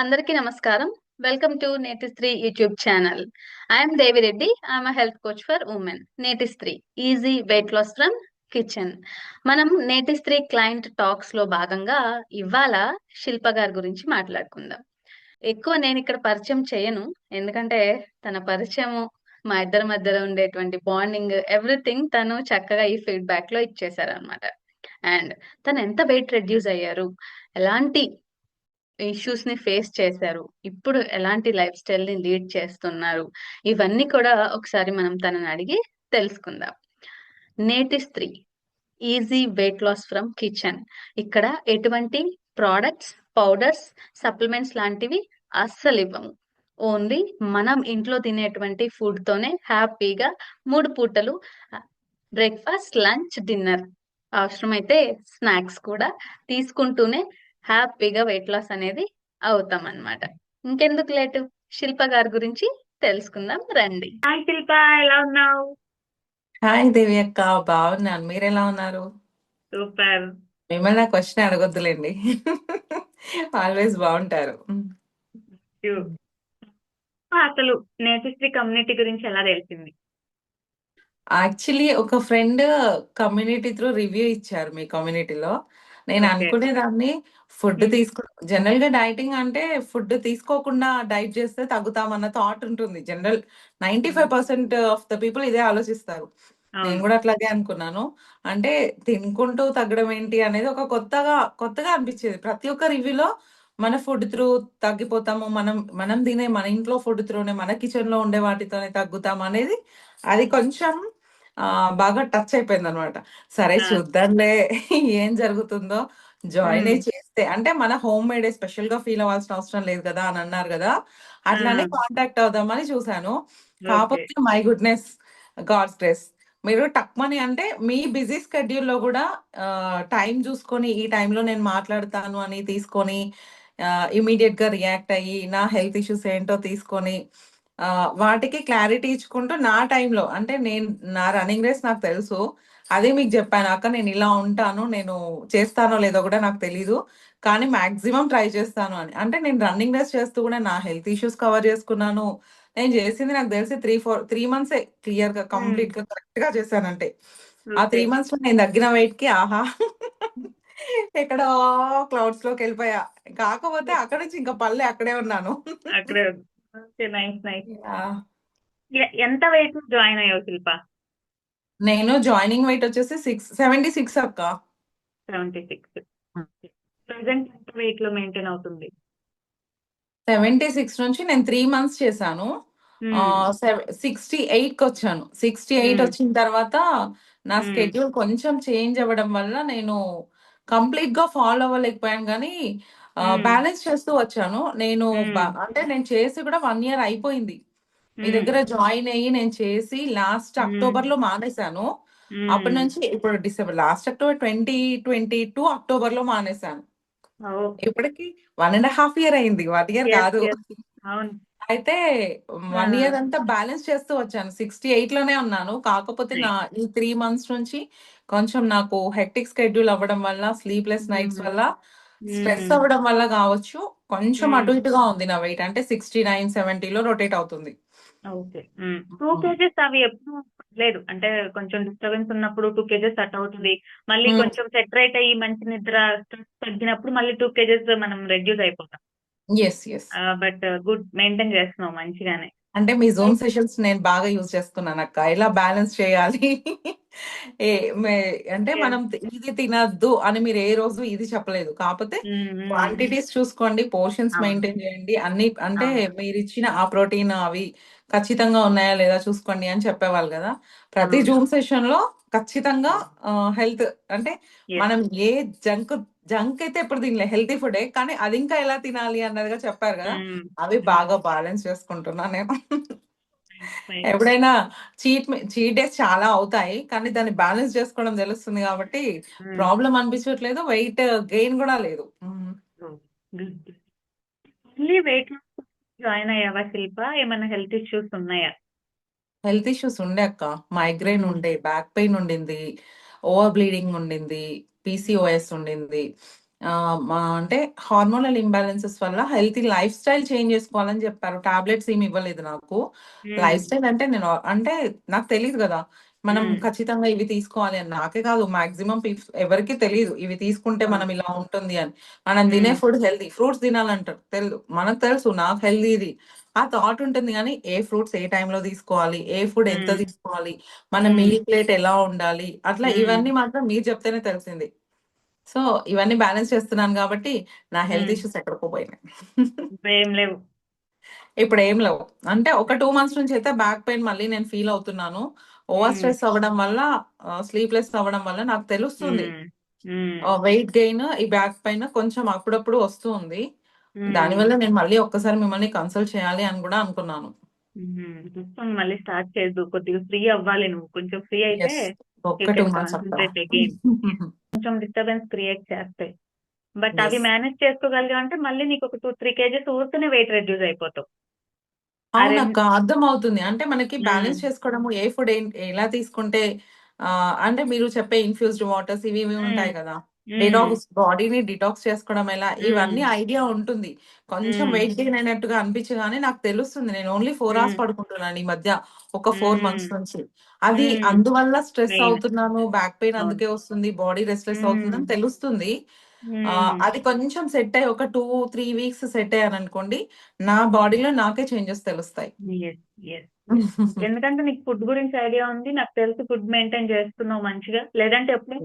అందరికీ నమస్కారం. Welcome to Neti Stree YouTube channel I'm Devireddy I'm health coach for women Neti Stree easy weight loss from kitchen మనం నేటి స్త్రీ client టాక్స్లో భాగంగా ఇవాళ శిల్ప గారి గురించి మాట్లాడుకుందాం. ఎక్కువ నేను ఇక్కడ పరిచయం చేయను. ఎందుకంటే తన పరిచయము మా ఇద్దరి మధ్యలో ఉండేటువంటి బాండింగ్ ఎవ్రీథింగ్ తను చక్కగా ఈ ఫీడ్బ్యాక్లో ఇచ్చేసారు అనమాట అండ్ తను ఎంత వెయిట్ రెడ్యూస్ అయ్యారు? ఎలాంటి ఇష్యూస్ని ఫేస్ చేశారు. ఇప్పుడు ఎలాంటి లైఫ్ స్టైల్ని లీడ్ చేస్తున్నారు? ఇవన్నీ కూడా ఒకసారి మనం తనని అడిగి తెలుసుకుందాం. Neti Stree easy weight loss from kitchen ఇక్కడ ఎటువంటి ప్రోడక్ట్స్ పౌడర్స్ సప్లిమెంట్స్ లాంటివి అస్సలు ఇవ్వము. ఓన్లీ మనం ఇంట్లో తినేటువంటి ఫుడ్ తోనే హ్యాపీగా మూడు పూటలు బ్రేక్ఫాస్ట్ లంచ్ డిన్నర్ అవసరమైతే స్నాక్స్ కూడా తీసుకుంటూనే హ్యాపీగా వెయిట్ లాస్ అనేది అవుతాం అన్నమాట ఇంకెందుకు లేటు? శిల్ప గారి గురించి తెలుసుకుందాం రండి. హాయ్ శిల్ప ఎలా ఉన్నావు? హాయ్ దేవి అక్క బాగున్నాను. మీరు ఎలా ఉన్నారు? సూపర్. మిమ్మల్ని ఆ క్వశ్చన్ అడగొద్దులేండి. ఆల్వేస్ బాగుంటారు. అసలు నేటిస్ట్రీ కమ్యూనిటీ గురించి ఎలా తెలిసింది? యాక్చువల్లీ ఒక ఫ్రెండ్ కమ్యూనిటీ త్రూ రివ్యూ ఇచ్చారు మీ కమ్యూనిటీలో నేను అనుకునేదాన్ని ఫుడ్ తీసుకు జనరల్గా డైటింగ్ అంటే ఫుడ్ తీసుకోకుండా డైట్ చేస్తే తగ్గుతామన్న థాట్ ఉంటుంది. General ninety five percent of the people ఇదే ఆలోచిస్తారు. నేను కూడా అట్లాగే అనుకున్నాను. అంటే తినుకుంటూ తగ్గడం ఏంటి అనేది ఒక కొత్తగా కొత్తగా అనిపించేది. ప్రతి ఒక్క రివ్యూలో మన ఫుడ్ త్రూ తగ్గిపోతాము. మనం మనం తినే మన ఇంట్లో ఫుడ్ త్రూనే మన కిచెన్లో ఉండే వాటితోనే తగ్గుతాం అనేది అది కొంచెం బాగా టచ్ అయిపోయింది అనమాట సరే చూద్దాంలే ఏం జరుగుతుందో. జాయిన్ అయి చేస్తే అంటే మన హోమ్ మేడ్ స్పెషల్గా ఫీల్ అవ్వాల్సిన అవసరం లేదు కదా అని అన్నారు కదా అట్లానే కాంటాక్ట్ అవుదామని ఓకే. కాకపోతే మై గుడ్నెస్ గాడ్స్ గ్రేస్ మీరు టక్మని అంటే మీ బిజీ స్కెడ్యూల్లో కూడా టైం చూసుకొని ఈ టైంలో నేను మాట్లాడతాను అని తీసుకొని ఇమీడియట్గా రియాక్ట్ అయ్యి నా హెల్త్ ఇష్యూస్ ఏంటో తీసుకొని వాటికి క్లారిటీ ఇచ్చుకుంటూ నా టైంలో అంటే నేను నా రన్నింగ్ రేస్ నాకు తెలుసు. అదే మీకు చెప్పాను అక్క నేను ఇలా ఉంటాను నేను చేస్తానో లేదో కూడా నాకు తెలీదు కానీ మాక్సిమం ట్రై చేస్తాను అని. అంటే నేను రన్నింగ్ రేస్ చేస్తూ కూడా నా హెల్త్ ఇష్యూస్ కవర్ చేసుకున్నాను. నేను చేసింది నాకు తెలిసి త్రీ ఫోర్ త్రీ మంత్స్ క్లియర్గా కంప్లీట్గా కరెక్ట్గా చేశానంటే. ఆ త్రీ మంత్స్లో నేను తగ్గిన వెయిట్కి ఆహా! ఎక్కడో క్లౌడ్స్లోకి వెళ్ళిపోయా. కాకపోతే అక్కడ నుంచి ఇంకా పల్లె అక్కడే ఉన్నాను. అక్కడే నైస్ నైస్. ఎంత వెయిట్ జాయిన్ అయ్యావు శిల్ప? నేను జాయినింగ్ వెయిట్ వచ్చేసి సిక్స్ సెవెంటీ సిక్స్ అక్క. సెవెంటీ సిక్స్ ప్రెసెంట్ వెయిట్లో మెయింటైన్ అవుతుంది. సెవెంటీ సిక్స్ నుంచి నేను త్రీ మంత్స్ చేశాను. సిక్స్టీ ఎయిట్కి వచ్చాను. సిక్స్టీ ఎయిట్ ఉమ్, వచ్చిన తర్వాత నా స్కెడ్యూల్ కొంచెం చేంజ్ అవ్వడం వల్ల నేను కంప్లీట్గా ఫాలో అవ్వలేకపోయాను కానీ బ్యాలెన్స్ చేస్తూ వచ్చాను. నేను అంటే నేను చేసి కూడా వన్ ఇయర్ అయిపోయింది. మీ దగ్గర జాయిన్ అయ్యి నేను చేసి లాస్ట్ అక్టోబర్లో మానేశాను అప్పటి. నుంచి ఇప్పుడు December last October twenty twenty two అక్టోబర్లో మానేశాను ఇప్పటికి వన్ అండ్ హాఫ్ ఇయర్ అయింది. వన్ ఇయర్ కాదు. అయితే వన్ ఇయర్ అంతా బ్యాలెన్స్ చేస్తూ వచ్చాను. సిక్స్టీ ఎయిట్లోనే ఉన్నాను. కాకపోతే నా. ఈ త్రీ మంత్స్ నుంచి కొంచెం నాకు హెక్టిక్ స్కెడ్యూల్ అవ్వడం వల్ల స్లీప్లెస్ నైట్స్ వల్ల స్ట్రెస్ అవ్వడం వల్ల కావచ్చు కొంచెం. అటు ఇటుగా ఉంది నా వెయిట్. అంటే సిక్స్టీ నైన్ సెవెంటీలో రొటేట్ అవుతుంది. ఓకే టూ కేజెస్ అవి ఎప్పుడు లేదు. అంటే కొంచెం డిస్టర్బెన్స్ ఉన్నప్పుడు టూ కేజెస్ సెట్ అవుతుంది. మళ్ళీ కొంచెం సెట్ రైట్ అయ్యి మంచి నిద్ర స్ట్రెస్ తగ్గినప్పుడు మళ్ళీ టూ కేజెస్ మనం రెడ్యూస్ అయిపోతాం. Yes yes but good maintain చేస్తున్నాం మంచిగానే. అంటే మీ జూమ్ సెషన్స్ నేను బాగా యూజ్ చేస్తున్నాను అక్క ఎలా బ్యాలెన్స్ చేయాలి? ఏ అంటే. మనం ఇది తినద్దు అని మీరు ఏ రోజు ఇది చెప్పలేదు. కాకపోతే ఉమ్, ఉమ్. క్వాంటిటీస్ చూసుకోండి పోర్షన్స్ మెయింటైన్ చేయండి. అన్ని అంటే మీరు ఇచ్చిన ఆ ప్రోటీన్ అవి ఖచ్చితంగా ఉన్నాయా లేదా చూసుకోండి అని చెప్పేవాళ్ళు కదా. ప్రతి జూమ్ సెషన్లో ఖచ్చితంగా హెల్త్ అంటే మనం ఏ జంక్ జంక్ అయితే ఎప్పుడు తినలే హెల్తీ ఫుడే కానీ అది ఇంకా ఎలా తినాలి అన్నదిగా చెప్పారు కదా. అవి బాగా బ్యాలెన్స్ చేసుకుంటున్నా నేను. ఎప్పుడైనా చీట్ చీట్ డేస్ చాలా అవుతాయి. కానీ దాన్ని బ్యాలెన్స్ చేసుకోవడం తెలుస్తుంది కాబట్టి ప్రాబ్లం అనిపించట్లేదు. వెయిట్ గెయిన్ కూడా లేదు. వెయిట్ జాయిన్ అయ్యావా శిల్ప? ఏమైనా హెల్త్ ఇష్యూస్ ఉన్నాయా? హెల్త్ ఇష్యూస్ ఉండే అక్క. మైగ్రేన్ ఉండే బ్యాక్ పెయిన్ ఉండింది ఓవర్ బ్లీడింగ్ ఉండింది పీసీఓఎస్ ఉండింది. అంటే హార్మోనల్ ఇంబ్యాలెన్సెస్ వల్ల హెల్తీ లైఫ్ స్టైల్ చేంజ్ చేసుకోవాలని చెప్పారు. టాబ్లెట్స్ ఏమి ఇవ్వలేదు నాకు. లైఫ్ స్టైల్ అంటే నేను అంటే నాకు తెలియదు కదా. మనం. ఖచ్చితంగా ఇవి తీసుకోవాలి అని నాకే కాదు. మాక్సిమం ఎవరికి తెలియదు ఇవి తీసుకుంటే మనం ఇలా ఉంటుంది అని. మనం తినే. ఫుడ్ హెల్తీ ఫ్రూట్స్ తినాలంటారు. తెలుసు మనకు తెలుసు నాకు హెల్తీ ఇది. ఆ థాట్ ఉంటుంది కానీ ఏ ఫ్రూట్స్ ఏ టైంలో తీసుకోవాలి? ఏ ఫుడ్ ఎంత. తీసుకోవాలి? మన. మీల్ ప్లేట్ ఎలా ఉండాలి? అట్లా. ఇవన్నీ మాత్రం మీరు చెప్తేనే తెలిసింది. సో ఇవన్నీ బ్యాలెన్స్ చేస్తున్నాను కాబట్టి నా హెల్త్. ఇష్యూస్ ఎక్కడికో పోయినాయి. ఇప్పుడు ఏం లేవు. ఇప్పుడు ఏం లేవు. అంటే ఒక టూ మంత్స్ నుంచి అయితే బ్యాక్ పెయిన్ మళ్ళీ నేను ఫీల్ అవుతున్నాను. ఓవర్. స్ట్రెస్ అవ్వడం వల్ల స్లీప్లెస్ అవ్వడం వల్ల నాకు తెలుస్తుంది. వెయిట్ గెయిన్ ఈ బ్యాక్ పైన కొంచెం అప్పుడప్పుడు వస్తూ ఉంది. దానివల్ల నేను మళ్ళీ ఒక్కసారి మిమ్మల్ని కన్సల్ట్ చేయాలి అని కూడా అనుకున్నాను. మళ్ళీ స్టార్ట్ చేయొద్దు కొద్దిగా ఫ్రీ అవ్వాలి నువ్వు. కొంచెం ఫ్రీ అయితే కొంచెం డిస్టర్బెన్స్ క్రియేట్ చేస్తాయి బట్ అవి మేనేజ్ చేసుకోగలిగా అంటే మళ్ళీ నీకు ఒక టూ త్రీ కేజెస్ ఊరికనే వెయిట్ రెడ్యూస్ అయిపోతావు అవునక్క అర్థం అవుతుంది అంటే మనకి బ్యాలెన్స్. చేసుకోవడము ఏ ఫుడ్ ఎలా తీసుకుంటే అంటే మీరు చెప్పే ఇన్ఫ్యూజ్డ్ వాటర్స్ ఇవి ఇవి. ఉంటాయి కదా. డిటాక్స్ బాడీని డిటాక్స్ చేసుకోవడం ఎలా. ఇవన్నీ ఐడియా ఉంటుంది కొంచెం. వెయిట్ గెయిన్ అయినట్టుగా అనిపించగానే నాకు తెలుస్తుంది నేను ఓన్లీ ఫోర్ అవర్స్. పడుకుంటున్నాను ఈ మధ్య ఒక ఫోర్ మంత్స్. నుంచి అది. అందువల్ల స్ట్రెస్ అవుతున్నాను బ్యాక్ పెయిన్ అందుకే వస్తుంది బాడీ రెస్ట్లెస్. అవుతుందని తెలుస్తుంది ఆ. అది కొంచెం సెట్ అయ్యి ఒక టూ త్రీ వీక్స్ సెట్ అయ్యాను అనుకోండి నా బాడీలో నాకే చేంజెస్ తెలుస్తాయి. ఎస్ ఎస్ ఎస్ ఎందుకంటే నీకు ఫుడ్ గురించి ఐడియా ఉంది నాకు తెలిసి ఫుడ్ మెయింటైన్ చేస్తున్నావు మంచిగా. లేదంటే ఎప్పుడో.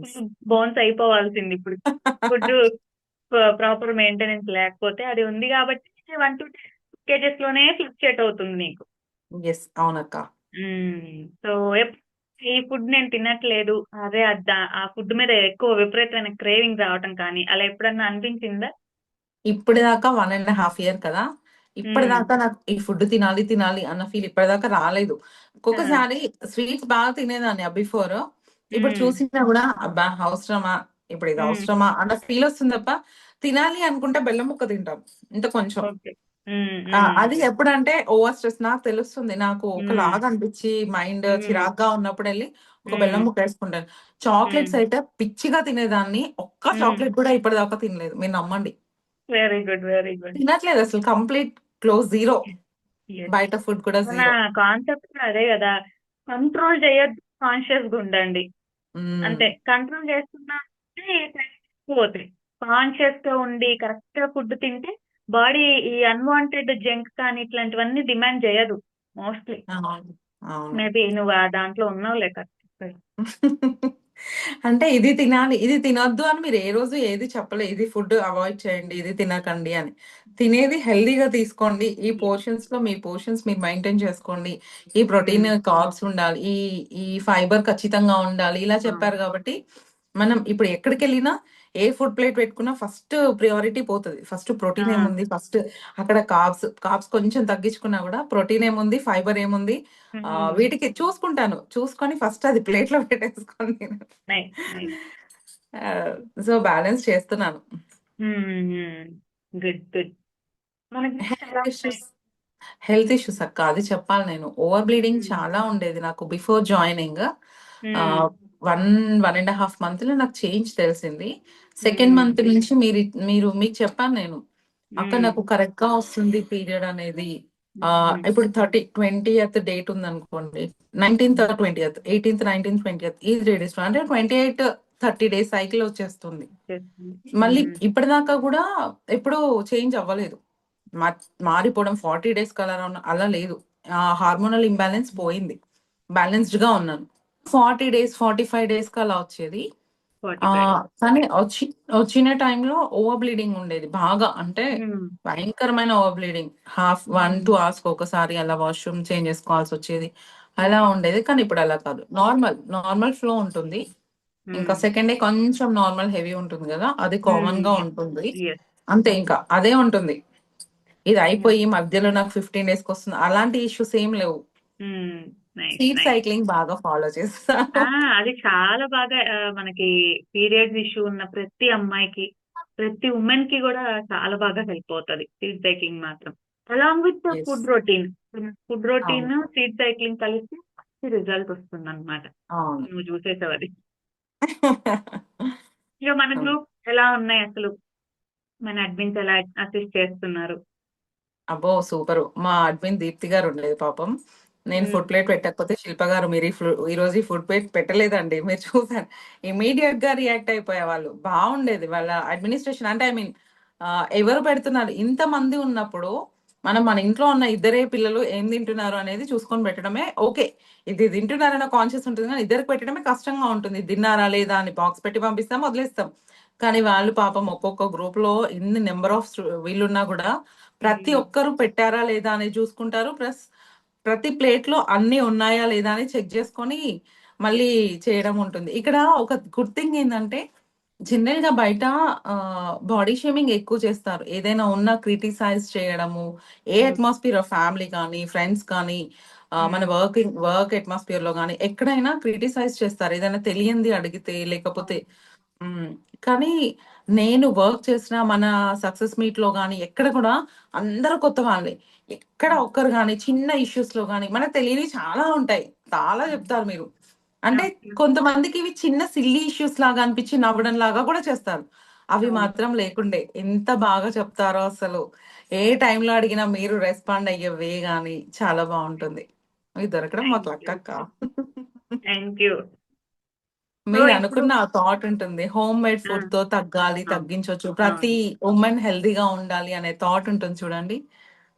బోన్స్ అయిపోవాల్సింది ఇప్పుడు. ఫుడ్ ప్రాపర్ మెయింటెనెన్స్ లేకపోతే అది ఉంది కాబట్టి వన్ టూ కేజెస్లోనే ఫ్లక్చుయేట్ అవుతుంది నీకు. ఎస్ అవునక్క. సో ఈ ఫుడ్ నేను తినట్లేదు అదే ఆ ఫుడ్ మీద ఎక్కువ విపరీతమైన క్రేవింగ్ రావటం కానీ అలా ఎప్పుడన్నా అనిపించిందా ఇప్పటిదాకా వన్ అండ్ హాఫ్ ఇయర్ కదా. ఇప్పటిదాకా నాకు ఈ ఫుడ్ తినాలి తినాలి అన్న ఫీల్ ఇప్పటిదాకా రాలేదు. ఒక్కొక్కసారి స్వీట్స్ బాగా తినేదాన్ని బిఫోర్ ఇప్పుడు. చూసినా కూడా అబ్బా అవసరమా ఇప్పుడు ఇది. అవసరమా అన్న ఫీల్ వస్తుంది తప్ప తినాలి అనుకుంటే బెల్లం ముక్క తింటాం ఇంత కొంచెం. అది ఎప్పుడంటే ఓవర్ స్ట్రెస్ నాకు తెలుస్తుంది. నాకు. ఒకలాగా అనిపించి మైండ్. చిరాగ్గా ఉన్నప్పుడు వెళ్ళి ఒక. బెల్లం ముక్క వేసుకుంటాను చాక్లెట్స్. అయితే పిచ్చిగా తినేదాన్ని. ఒక్క. చాక్లెట్ కూడా ఇప్పటిదాకా తినలేదు. మీరు నమ్మండి. Very good very good. తినట్లేదు అసలు. Complete close zero. బయట ఫుడ్ కూడా జీరో. కాన్సెప్ట్ అదే కదా. కంట్రోల్ చేయొద్దు. కాన్షియస్గా ఉండండి అంతే కంట్రోల్ చేస్తున్నా పోతాయి కాన్షియస్గా ఉండి కరెక్ట్గా ఫుడ్ తింటే బాడీ ఈ అన్వాంటెడ్ జంక్ కానీ ఇట్లాంటివన్నీ డిమాండ్ చేయదు మోస్ట్లీ మేబీ నువ్వు ఆ దాంట్లో ఉన్నావు లేక అంటే ఇది తినాలి ఇది తినొద్దు అని మీరు ఏ రోజు ఏది చెప్పలే ఇది ఫుడ్ అవాయిడ్ చేయండి ఇది తినకండి అని. తినేది హెల్దీగా తీసుకోండి ఈ పోర్షన్స్లో మీ పోర్షన్స్ మీరు మెయింటైన్ చేసుకోండి. ఈ ప్రోటీన్ కార్బ్స్ ఉండాలి ఈ ఈ ఫైబర్ ఖచ్చితంగా ఉండాలి ఇలా చెప్పారు కాబట్టి మనం ఇప్పుడు ఎక్కడికి వెళ్ళినా ఏ ఫుడ్ ప్లేట్ పెట్టుకున్నా ఫస్ట్ ప్రియారిటీ పోతుంది. First protein. ఏముంది? ఫస్ట్ అక్కడ కార్బ్స్ కార్బ్స్ కొంచెం తగ్గించుకున్నా కూడా ప్రోటీన్ ఏముంది? ఫైబర్ ఏముంది? వీటికి చూసుకుంటాను. చూసుకొని ఫస్ట్ అది ప్లేట్లో పెట్టేసుకొని నైస్ సో బ్యాలెన్స్ చేస్తున్నాను. Good good. మనకి హెల్త్ ఇష్యూస్ అక్క అది చెప్పాలి నేను. Over bleeding. చాలా ఉండేది నాకు before joining. One one and half మంత్లో నాకు చేంజ్ తెలిసింది. సెకండ్. మంత్ నుంచి మీరు మీరు మీకు చెప్పాను నేను. అక్క నాకు కరెక్ట్గా వస్తుంది పీరియడ్ అనేది. ఇప్పుడు థర్టీ ట్వంటీ డేట్ ఉంది అనుకోండి nineteenth twenty eighteenth nineteenth twenty ఈ త్రీ డేస్ అంటే twenty eight thirty days cycle వచ్చేస్తుంది. మళ్ళీ ఇప్పటిదాకా కూడా ఎప్పుడు చేంజ్ అవ్వలేదు. మారిపోవడం ఫార్టీ డేస్ కలర్ అలా లేదు. హార్మోనల్ ఇంబ్యాలెన్స్ పోయింది. బ్యాలెన్స్డ్గా ఉన్నాను. ఫార్టీ డేస్ ఫార్టీ ఫైవ్ డేస్కి అలా వచ్చేది. కానీ వచ్చి వచ్చిన టైంలో ఓవర్ బ్లీడింగ్ ఉండేది బాగా. అంటే భయంకరమైన over bleeding half one two hours ఒకసారి అలా వాష్రూమ్ చేంజ్ చేసుకోవాల్సి వచ్చేది. అలా ఉండేది కానీ ఇప్పుడు అలా కాదు. నార్మల్ నార్మల్ ఫ్లో ఉంటుంది. ఇంకా సెకండ్ డే కొంచెం నార్మల్ హెవీ ఉంటుంది కదా అది కామన్గా ఉంటుంది. అంతే ఇంకా. అదే ఉంటుంది. ఇది అయిపోయి మధ్యలో నాకు ఫిఫ్టీన్ డేస్కి వస్తుంది. అలాంటి ఇష్యూస్ ఏం లేవు. సైక్లింగ్ బాగా ఫాలో చేస్తాను. అది చాలా బాగా మనకి పీరియడ్స్ ఇష్యూ ఉన్న ప్రతి అమ్మాయికి ప్రతి ఉమెన్కి కూడా చాలా బాగా హెల్ప్ అవుతుంది సీడ్ సైక్లింగ్ మాత్రం. Along with. Food routine food routine. Seed cycling కలిసి రిజల్ట్ వస్తుంది అనమాట నువ్వు చూసేసావు అది ఇక మన గ్రూప్ ఎలా ఉన్నాయి అసలు? మన అడ్మిన్స్ ఎలా అసిస్ట్ చేస్తున్నారు? అబ్బో సూపర్. మా అడ్మిన్ దీప్తి గారు ఉండేది పాపం. నేను. ఫుడ్ ప్లేట్ పెట్టకపోతే శిల్ప గారు మీరు ఈ ఫుడ్ ఈ రోజు ఈ ఫుడ్ ప్లేట్ పెట్టలేదండి. మీరు చూసారు. ఇమీడియట్గా రియాక్ట్ అయిపోయే వాళ్ళు. బాగుండేది వాళ్ళ అడ్మినిస్ట్రేషన్. అంటే ఐ మీన్ ఎవరు పెడుతున్నారు? ఇంత మంది ఉన్నప్పుడు మనం మన ఇంట్లో ఉన్న ఇద్దరే పిల్లలు ఏం తింటున్నారు అనేది చూసుకొని పెట్టడమే ఓకే. ఇది తింటున్నారన్న కాన్షియస్ ఉంటుంది కానీ ఇద్దరికి పెట్టడమే కష్టంగా ఉంటుంది. తిన్నారా లేదా అని బాక్స్ పెట్టి పంపిస్తాం వదిలేస్తాం. కానీ వాళ్ళు పాపం ఒక్కొక్క గ్రూప్లో ఇన్ని నెంబర్ ఆఫ్ వీళ్ళున్నా కూడా ప్రతి. ఒక్కరు పెట్టారా లేదా అనేది చూసుకుంటారు. ప్లస్ ప్రతి ప్లేట్లో అన్ని ఉన్నాయా లేదా అని చెక్ చేసుకొని మళ్ళీ చేయడం ఉంటుంది ఇక్కడ ఒక గుడ్ థింగ్ ఏంటంటే జనరల్గా బయట బాడీ షేమింగ్ ఎక్కువ చేస్తారు ఏదైనా ఉన్నా క్రిటిసైజ్ చేయడము ఏ మ్మ్. అట్మాస్ఫియర్ ఫ్యామిలీ కానీ ఫ్రెండ్స్ కానీ ఆ, మన. వర్కింగ్ వర్క్ అట్మాస్ఫియర్లో కానీ ఎక్కడైనా క్రిటిసైజ్ చేస్తారు ఏదైనా తెలియంది అడిగితే లేకపోతే మ్మ్. కానీ నేను వర్క్ చేసిన మన సక్సెస్ మీట్లో కానీ ఎక్కడ కూడా అందరూ కొత్త వాళ్ళే ఎక్కడ ఒక్కరు కానీ చిన్న ఇష్యూస్లో కానీ మనకు తెలియని చాలా ఉంటాయి. చాలా చెప్తారు మీరు. అంటే. కొంతమందికి ఇవి చిన్న సిల్లీ ఇష్యూస్ లాగా అనిపించి నవ్వడం లాగా కూడా చేస్తారు. అవి. మాత్రం లేకుండే. ఎంత బాగా చెప్తారో అసలు. ఏ టైంలో అడిగినా మీరు రెస్పాండ్ అయ్యే వే గానీ చాలా బాగుంటుంది. ఇది దొరకడం మాకు లక్కక్క సో మీరు అనుకున్న థాట్ ఉంటుంది. హోమ్ మేడ్ ఫుడ్తో తగ్గాలి తగ్గించవచ్చు. ప్రతి ఉమెన్ హెల్దీగా ఉండాలి అనే థాట్ ఉంటుంది చూడండి.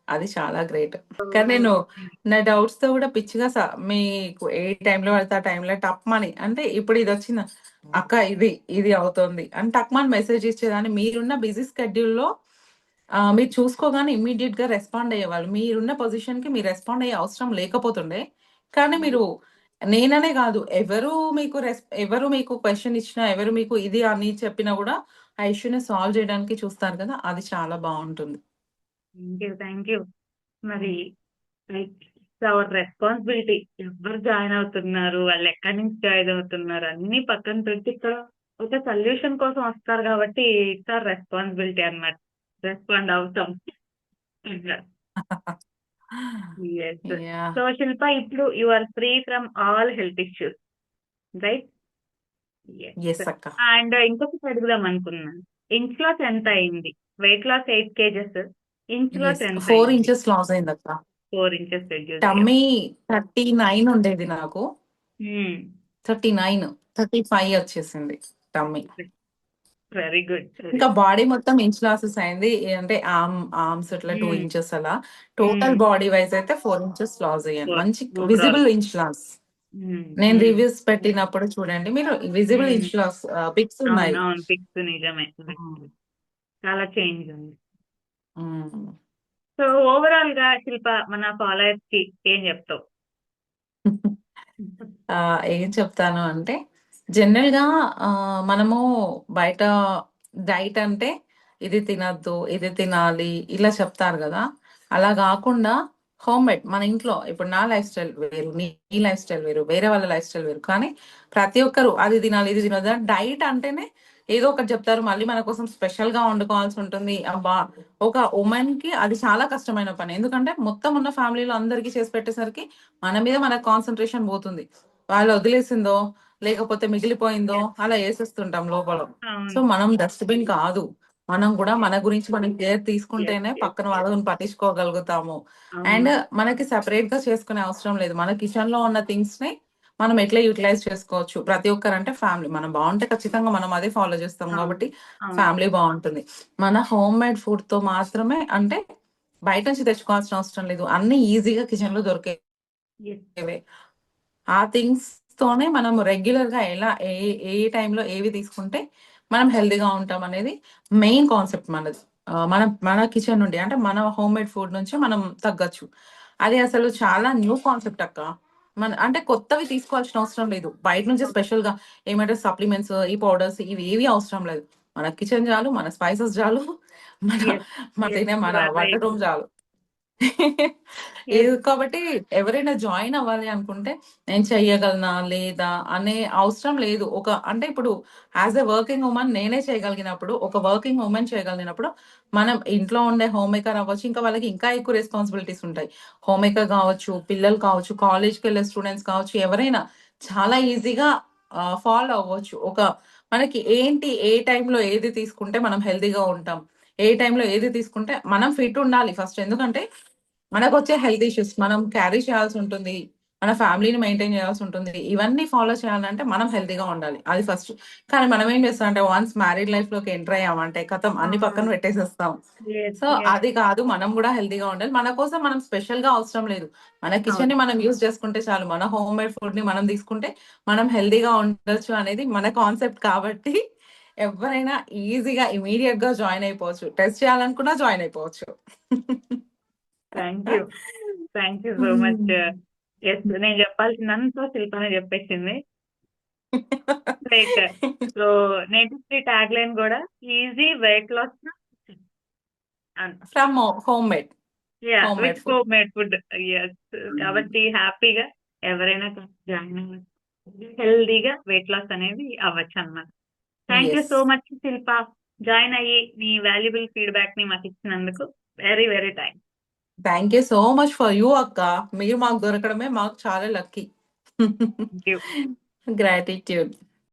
అది చాలా గ్రేట్. కానీ నేను నా డౌట్స్తో కూడా పిచ్చిగా స- మీకు ఏ టైంలో పడితే ఆ టైంలో టప్ మని అంటే ఇప్పుడు ఇది వచ్చింది. అక్క ఇది ఇది అవుతుంది అని టక్ మని మెసేజ్ ఇచ్చేదాన్ని. మీరున్న బిజీ స్కెడ్యూల్లో మీరు చూసుకోగానే ఇమ్మీడియట్గా రెస్పాండ్ అయ్యేవాళ్ళు. మీరున్న పొజిషన్కి మీరు రెస్పాండ్ అయ్యే అవసరం లేకపోతుండే. కానీ మీరు నేననే కాదు ఎవరు మీకు రెస్ ఎవరు మీకు క్వశ్చన్ ఇచ్చినా ఎవరు మీకు ఇది అని చెప్పినా కూడా ఆ ఇష్యూని సాల్వ్ చేయడానికి చూస్తారు కదా అది చాలా బాగుంటుంది. థ్యాంక్ యూ థ్యాంక్ యూ మరి అవర్ రెస్పాన్సిబిలిటీ ఎవరు జాయిన్ అవుతున్నారు వాళ్ళు ఎక్కడి నుంచి జాయిన్ అవుతున్నారు అన్ని పక్కన పెట్టి ఇక్కడ ఒక సొల్యూషన్ కోసం వస్తారు కాబట్టి ఇట్స్ అవర్ రెస్పాన్సిబిలిటీ అన్నమాట. రెస్పాండ్ అవుతాం. సో శిల్ప ఇప్పుడు you are free from all health issues right and ఇంకొకటి అడుగుదాం అనుకున్నాను ఇంచ్ లాస్ ఎంత అయింది? Weight loss eight kgs inch four inches loss అయింది. అక్క four inches reduce tummy thirty nine ఉండేది నాకు. థర్టీ నైన్ థర్టీ ఫైవ్ వచ్చేసింది టమ్మీ వెరీ గుడ్ ఇంకా బాడీ మొత్తం ఇంచ్ లాసెస్ అయింది. అంటే ఆర్మ్ ఆర్మ్స్ ఇట్లా టూ ఇంచెస్ అలా. టోటల్ బాడీ వైజ్ అయితే ఫోర్ ఇంచెస్ లాస్ అయ్యాను. మంచి విజిబుల్ ఇంచ్ లాస్ నేను రివ్యూస్ పెట్టినప్పుడు చూడండి. మీరు visible Hmm. Inch loss pics ఉన్నాయి. ఫిక్స్ నిజమే. చాలా చేంజ్ ఉంది. Hmm. సో ఓవరాల్గా శిల్ప మన ఫాలోయర్స్కి ఏం చెప్తావు? ఏం చెప్తాను అంటే జనరల్గా మనము బయట డైట్ అంటే ఇది తినద్దు ఇది తినాలి ఇలా చెప్తారు కదా. అలా కాకుండా హోమ్ మేడ్ మన ఇంట్లో ఇప్పుడు నా లైఫ్ స్టైల్ వేరు నీ లైఫ్ స్టైల్ వేరు వేరే వాళ్ళ లైఫ్ స్టైల్ వేరు కానీ ప్రతి ఒక్కరు అది తినాలి ఇది తినదు డైట్ అంటేనే ఏదో ఒకటి చెప్తారు. మళ్ళీ మన కోసం స్పెషల్గా వండుకోవాల్సి ఉంటుంది. అబ్బా! ఒక ఉమెన్కి అది చాలా కష్టమైన పని. ఎందుకంటే మొత్తం ఉన్న ఫ్యామిలీలో అందరికీ చేసి పెట్టేసరికి మన మీద మన కాన్సన్ట్రేషన్ పోతుంది. వాళ్ళు వదిలేసిందో లేకపోతే మిగిలిపోయిందో అలా వేసేస్తుంటాం లోపల. సో మనం డస్ట్బిన్ కాదు. మనం కూడా మన గురించి మనం కేర్ తీసుకుంటేనే. పక్కన వాళ్ళని పట్టించుకోగలుగుతాము. అండ్ మనకి సెపరేట్గా చేసుకునే అవసరం లేదు. మన కిచెన్లో ఉన్న థింగ్స్ని మనం ఎట్లా యూటిలైజ్ చేసుకోవచ్చు? ప్రతి ఒక్కరు అంటే ఫ్యామిలీ. మనం బాగుంటే ఖచ్చితంగా మనం అదే ఫాలో చేస్తాం కాబట్టి ఫ్యామిలీ బాగుంటుంది. మన హోమ్ మేడ్ ఫుడ్తో మాత్రమే అంటే బయట నుంచి తెచ్చుకోవాల్సిన అవసరం లేదు. అన్ని ఈజీగా కిచెన్లో దొరికే Yes. ఏవే. ఆ థింగ్స్ తోనే మనం రెగ్యులర్గా ఎలా ఏ ఏ టైంలో ఏవి తీసుకుంటే మనం హెల్దీగా ఉంటాం అనేది మెయిన్ కాన్సెప్ట్ మనది. మన మన కిచెన్ నుండి. అంటే మన హోమ్ మేడ్ ఫుడ్ నుంచి మనం తగ్గచ్చు. అది అసలు చాలా న్యూ కాన్సెప్ట్ అక్క. మన అంటే కొత్తవి తీసుకోవాల్సిన అవసరం లేదు బయట నుంచి స్పెషల్గా ఏమంటే సప్లిమెంట్స్ ఈ పౌడర్స్ ఇవి ఏవి అవసరం లేదు మన కిచెన్ చాలు మన స్పైసెస్ చాలు మన మన తినే మన వంట. రూమ్ చాలు. ఇది కాబట్టి ఎవరైనా జాయిన్ అవ్వాలి అనుకుంటే నేను చెయ్యగలనా? లేదా? అనే అవసరం లేదు. ఒక అంటే ఇప్పుడు యాజ్ ఎ వర్కింగ్ ఉమెన్ నేనే చేయగలిగినప్పుడు ఒక వర్కింగ్ ఉమెన్ చేయగలిగినప్పుడు మనం ఇంట్లో ఉండే హోమ్ మేకర్ అవ్వచ్చు ఇంకా వాళ్ళకి ఇంకా ఎక్కువ రెస్పాన్సిబిలిటీస్ ఉంటాయి. హోమ్ మేకర్ కావచ్చు పిల్లలు కావచ్చు కాలేజ్కి వెళ్ళే స్టూడెంట్స్ కావచ్చు ఎవరైనా చాలా ఈజీగా ఫాలో అవ్వచ్చు. ఒక మనకి ఏంటి ఏ టైంలో ఏది తీసుకుంటే మనం హెల్తీగా ఉంటాం? ఏ టైంలో ఏది తీసుకుంటే మనం ఫిట్ ఉండాలి. ఫస్ట్ ఎందుకంటే మనకు వచ్చే హెల్త్ ఇష్యూస్ మనం క్యారీ చేయాల్సి ఉంటుంది. మన ఫ్యామిలీని మెయింటైన్ చేయాల్సి ఉంటుంది. ఇవన్నీ ఫాలో చేయాలంటే మనం హెల్తీగా ఉండాలి. అది ఫస్ట్ కానీ మనం ఏం చేస్తాం అంటే వన్స్ మ్యారీడ్ లైఫ్లోకి ఎంటర్ అయ్యామంటే కథం అన్ని పక్కన పెట్టేసేస్తాం. సో. అది కాదు. మనం కూడా హెల్తీగా ఉండాలి. మన కోసం మనం స్పెషల్గా అవసరం లేదు. మన కిచెన్ని మనం యూజ్ చేసుకుంటే చాలు. మన హోమ్ మేడ్ ఫుడ్ని మనం తీసుకుంటే మనం హెల్తీగా ఉండొచ్చు అనేది మన కాన్సెప్ట్ కాబట్టి ఎవరైనా ఈజీగా ఇమీడియట్గా జాయిన్ అయిపోవచ్చు. టెస్ట్ చేయాలనుకున్నా జాయిన్ అయిపోవచ్చు. Thank you thank you so much yes నేను చెప్పాల్సిందంతా శిల్పనే చెప్పేసింది. సో నేటివ్ ట్యాగ్ లైన్ కూడా easy weight loss from home made with. Home made food కాబట్టి హ్యాపీగా ఎవరైనా జాయిన్ అవ్వచ్చు. హెల్దీగా వెయిట్ లాస్ అనేది అవ్వచ్చు అన్నమాట thank you Yes. So much Shilpa join అయ్యి మీ వాల్యుబుల్ ఫీడ్బ్యాక్ని మాకు ఇచ్చినందుకు very very thank thank you so much for you అక్క. మీరు మాకు దొరకడమే మాకు చాలా లక్కీ యూ గ్రాటిట్యూడ్